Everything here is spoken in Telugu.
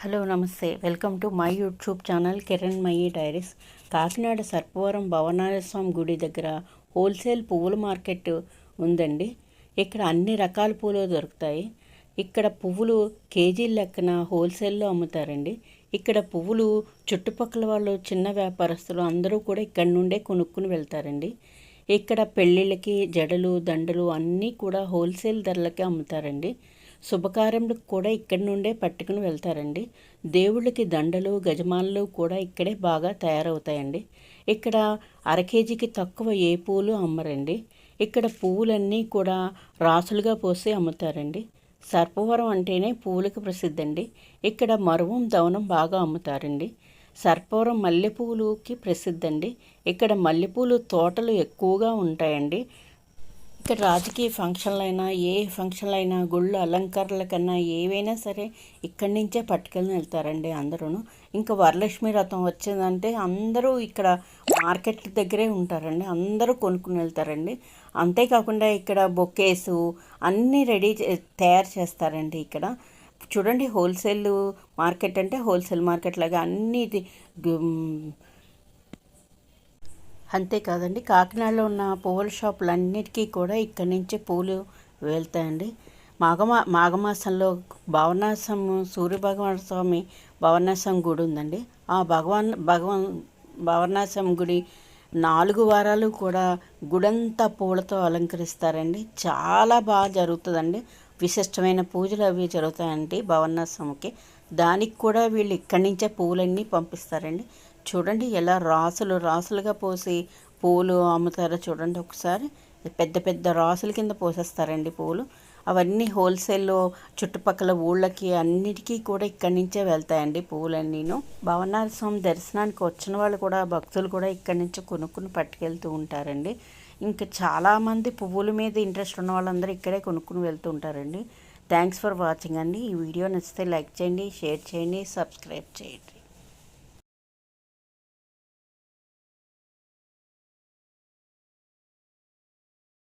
హలో నమస్తే. Welcome to my YouTube channel Kiranmayi diaries. Kakinada Sarpavaram Bhavanarayana Swamy గుడి దగ్గర హోల్సేల్ పువ్వుల మార్కెట్ ఉందండి. ఇక్కడ అన్ని రకాల పూలు దొరుకుతాయి. ఇక్కడ పువ్వులు కేజీల లెక్కన హోల్సేల్లో అమ్ముతారండి. ఇక్కడ పువ్వులు చుట్టుపక్కల వాళ్ళు చిన్న వ్యాపారస్తులు అందరూ కూడా ఇక్కడ నుండే కొనుక్కుని వెళ్తారండి. ఇక్కడ పెళ్ళిళ్ళకి జడలు దండలు అన్నీ కూడా హోల్సేల్ ధరలకే అమ్ముతారండి. శుభకార్యములకు కూడా ఇక్కడి నుండే పట్టుకుని వెళ్తారండి. దేవుళ్ళకి దండలు గజమాలలు కూడా ఇక్కడే బాగా తయారవుతాయండి. ఇక్కడ అర కేజీకి తక్కువ ఏ పూలు అమ్మరండి. ఇక్కడ పువ్వులన్నీ కూడా రాసులుగా పోసి అమ్ముతారండి. సర్పవరం అంటేనే పువ్వులకు ప్రసిద్ధండి. ఇక్కడ మరువం దవనం బాగా అమ్ముతారండి. సర్పవరం మల్లెపూలుకి ప్రసిద్ధండి. ఇక్కడ మల్లెపూలు తోటలు ఎక్కువగా ఉంటాయండి. ఇక్కడ రాజకీయ ఫంక్షన్లైనా ఏ ఫంక్షన్లైనా గుళ్ళు అలంకరణల కన్నా ఏవైనా సరే ఇక్కడి నుంచే పట్టుకెళ్ళి వెళ్తారండి అందరూ ఇంకా వరలక్ష్మి రథం వచ్చిందంటే అందరూ ఇక్కడ మార్కెట్ దగ్గరే ఉంటారండి. అందరూ కొనుక్కుని వెళ్తారండి. అంతేకాకుండా ఇక్కడ బొకేసు అన్నీ రెడీ తయారు చేస్తారండి ఇక్కడ. చూడండి హోల్సేల్ మార్కెట్ అంటే హోల్సేల్ మార్కెట్ లాగా అన్నీ అంతేకాదండి కాకినాడలో ఉన్న పువ్వుల షాపులన్నిటికీ కూడా ఇక్కడి నుంచే పూలు వెళ్తాయండి. మాఘమా మాఘమాసంలో భవనాసం సూర్యభగవాన స్వామి భవనాసం గుడి ఉందండి. ఆ భగవాన్ భగవాన్ భవనాసం గుడి నాలుగు వారాలు కూడా గుడంతా పూలతో అలంకరిస్తారండి. చాలా బాగా జరుగుతుందండి. విశిష్టమైన పూజలు అవి జరుగుతాయండి భవనాసంకి దానికి కూడా వీళ్ళు ఇక్కడి నుంచే పూలన్నీ పంపిస్తారండి. చూడండి ఎలా రాసులు రాసులుగా పోసి పూలు అమ్ముతారో చూడండి ఒకసారి. పెద్ద పెద్ద రాసుల కింద పోసేస్తారండి పూలు. అవన్నీ హోల్సేల్లో చుట్టుపక్కల ఊళ్ళకి అన్నిటికీ కూడా ఇక్కడి నుంచే వెళ్తాయండి పూలన్నీను. భవనాథ స్వామి దర్శనానికి వచ్చిన వాళ్ళు కూడా భక్తులు కూడా ఇక్కడి నుంచి కొనుక్కుని పట్టుకెళ్తూ ఉంటారండి. ఇంకా చాలామంది పువ్వుల మీద ఇంట్రెస్ట్ ఉన్న వాళ్ళందరూ ఇక్కడే కొనుక్కుని వెళ్తూ ఉంటారండి. థ్యాంక్స్ ఫర్ వాచింగ్ అండి. ఈ వీడియో నచ్చితే లైక్ చేయండి షేర్ చేయండి సబ్స్క్రైబ్ చేయండి.